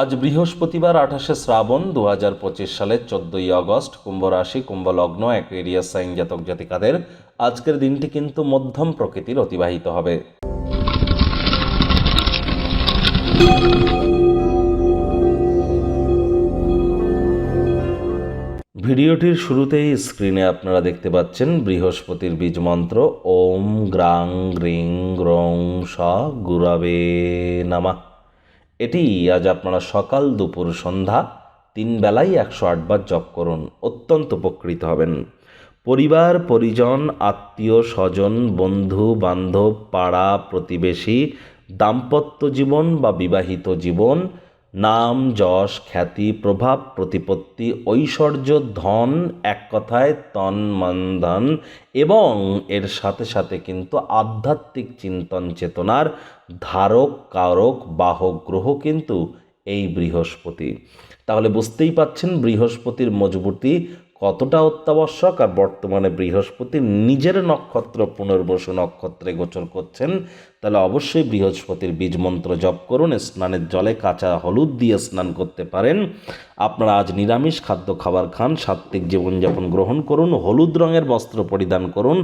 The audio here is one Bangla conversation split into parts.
আজ বৃহস্পতিবার, আঠাশে শ্রাবণ দু হাজার পঁচিশ সালের চোদ্দই আগস্ট, কুম্ভ রাশি, কুম্ভ লগ্ন, অ্যাকুয়েরিয়াস সাইন জাতক জাতিকাদের আজকের দিনটি কিন্তু মধ্যম প্রকৃতির অতিবাহিত হবে। ভিডিওটির শুরুতেই স্ক্রিনে আপনারা দেখতে পাচ্ছেন বৃহস্পতির বীজ মন্ত্র, ওম গ্রাং গ্রিং গ্রং স গুরাবে নামা। এটি আজ আপনারা সকাল দুপুর সন্ধ্যা তিন বেলায় একশো আটবার জপ করুন, অত্যন্ত উপকৃত হবেন। পরিবার, পরিজন, আত্মীয়, স্বজন, বন্ধু, বান্ধব, পাড়া, প্রতিবেশী, দাম্পত্য জীবন বা বিবাহিত জীবন নাম, যশ, খ্যাতি, প্রভাব, প্রতিপত্তি, ঐশ্বর্য, ধন, এক কথায় তন, মন, ধন এবং এর সাথে সাথে কিন্তু আধ্যাত্মিক চিন্তন চেতনার ধারক, কারক, বাহক, গ্রহ কিন্তু এই বৃহস্পতি। তাহলে বুঝতেই পাচ্ছেন বৃহস্পতির মজবুতি কতটা অত্যাবশ্যক আর বর্তমানে বৃহস্পতি নিজের নক্ষত্র পুনর্বসু নক্ষত্রে গোচর করছেন, তাহলে অবশ্যই বৃহস্পতির বীজ মন্ত্র জপ করুন, স্নানের জলে কাঁচা হলুদ দিয়ে স্নান করতে পারেন। আপনারা আজ নিরামিষ খাদ্য খাবার খান, সাত্ত্বিক জীবনযাপন গ্রহণ করুন, হলুদ রঙের বস্ত্র পরিধান করুন,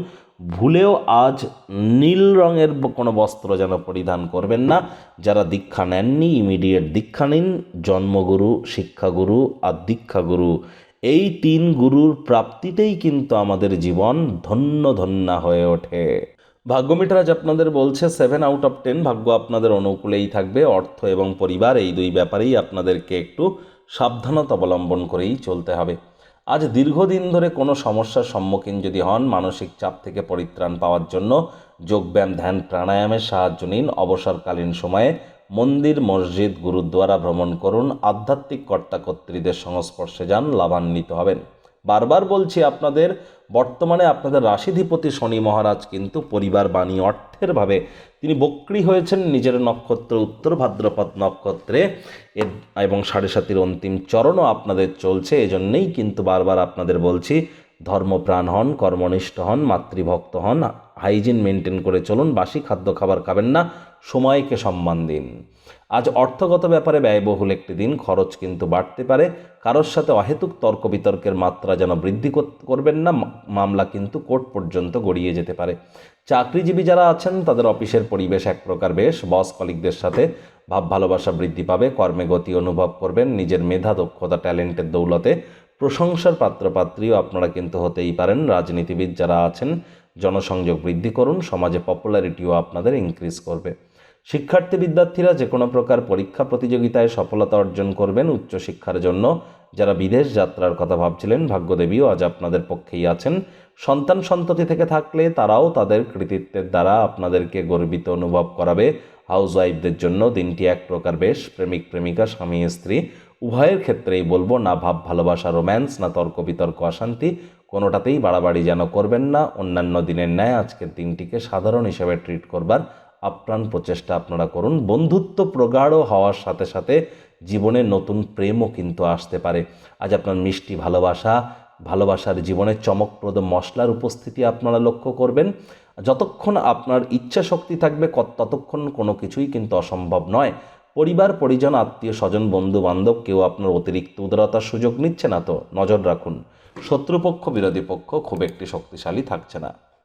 ভুলেও আজ নীল রঙের কোনো বস্ত্র যেন পরিধান করবেন না। যারা দীক্ষা নেননি ইমিডিয়েট দীক্ষা নিন, জন্মগুরু, শিক্ষাগুরু আর দীক্ষাগুরু। এই তিন গুরুর প্রাপ্তিতেই কিন্তু আমাদের জীবন ধন্য ধন্যা হয়ে ওঠে। ভাগ্যমিটার আজ আপনাদের বলছে সেভেন আউট অফ টেন ভাগ্য আপনাদের অনুকূলেই থাকবে। অর্থ এবং পরিবার এই দুই ব্যাপারেই আপনাদেরকে একটু সাবধানতা অবলম্বন করেই চলতে হবে। আজ দীর্ঘদিন ধরে কোনো সমস্যার সম্মুখীন যদি হন, মানসিক চাপ থেকে পরিত্রাণ পাওয়ার জন্য যোগব্যায়াম, ধ্যান, প্রাণায়ামের সাহায্য নিন। অবসরকালীন সময়ে মন্দির, মসজিদ, গুরুদ্বারা ভ্রমণ করুন, আধ্যাত্মিক কর্তাকর্ত্রীদের সংস্পর্শে যান, লাভান্বিত হবেন। বারবার বলছি আপনাদের, বর্তমানে আপনাদের রাশিধিপতি শনি মহারাজ কিন্তু পরিবার, বাণী, অর্থের ভাবে তিনি বক্রী হয়েছেন নিজের নক্ষত্র উত্তর, ভাদ্রপদ নক্ষত্রে। এর এবং সাড়ে সাতির অন্তিম চরণও আপনাদের চলছে, এজন্যেই কিন্তু বারবার আপনাদের বলছি, ধর্মপ্রাণ হন, কর্মনিষ্ঠ হন, মাতৃভক্ত হন। হাইজিন মেনটেন করে চলুন, বাসি খাদ্য খাবার খাবেন না, সময়কে সম্মান দিন। আজ অর্থগত ব্যাপারে ব্যয়বহুল একটি দিন, খরচ কিন্তু বাড়তে পারে, কারোর সাথে অহেতুক তর্ক বিতর্কের মাত্রা যেন বৃদ্ধি কর- করবেন না মামলা কিন্তু কোর্ট পর্যন্ত গড়িয়ে যেতে পারে। চাকরিজীবী যারা আছেন, তাদের অফিসের পরিবেশ এক প্রকার বেশ, বস কলিকদের সাথে ভাব ভালোবাসা বৃদ্ধি পাবে, কর্মে গতি অনুভব করবেন, নিজের মেধা, দক্ষতা, ট্যালেন্টের দৌলতে প্রশংসার পাত্রপাত্রীও আপনারা কিন্তু হতেই পারেন। রাজনীতিবিদ যারা আছেন জনসংযোগ বৃদ্ধি করুন, সমাজে পপুলারিটিও আপনাদের ইনক্রিজ করবে। শিক্ষার্থী বিদ্যার্থীরা যে কোনো প্রকার পরীক্ষা প্রতিযোগিতায় সফলতা অর্জন করবেন উচ্চশিক্ষার জন্য। যারা বিদেশ যাত্রার কথা ভাবছিলেন, ভাগ্যদেবীও আজ আপনাদের পক্ষেই আছেন। সন্তান সন্ততি থেকে থাকলে তারাও তাদের কৃতিত্বের দ্বারা আপনাদেরকে গর্বিত অনুভব করাবে। হাউস ওয়াইফদের জন্য দিনটি এক প্রকার বেশ, প্রেমিক, প্রেমিকা, স্বামী, স্ত্রী, উভয়ের ক্ষেত্রেই বলব, না ভাব, ভালোবাসা, রোম্যান্স, না তর্ক বিতর্ক অশান্তি কোনোটাতেই বাড়াবাড়ি যেন করবেন না। অন্যান্য দিনের ন্যায় আজকের দিনটিকে সাধারণ হিসেবে ট্রিট করবার আপ্রাণ প্রচেষ্টা আপনারা করুন। বন্ধুত্ব প্রগাঢ় হওয়ার সাথে সাথে জীবনে নতুন প্রেমও কিন্তু আসতে পারে। আজ আপনার মিষ্টি ভালোবাসা, ভালোবাসার জীবনে চমকপ্রদ মশলার উপস্থিতি আপনারা লক্ষ্য করবেন। যতক্ষণ আপনার ইচ্ছা শক্তি থাকবে ততক্ষণ কোনো কিছুই কিন্তু অসম্ভব নয়। পরিবার, পরিজন, আত্মীয়, স্বজন, বন্ধু, বান্ধব, কেউ আপনার অতিরিক্ত উদারতার সুযোগ নিচ্ছে না তো? নজর রাখুন। শত্রুপক্ষ, বিরোধী পক্ষ খুব একটি শক্তিশালী থাকছে না।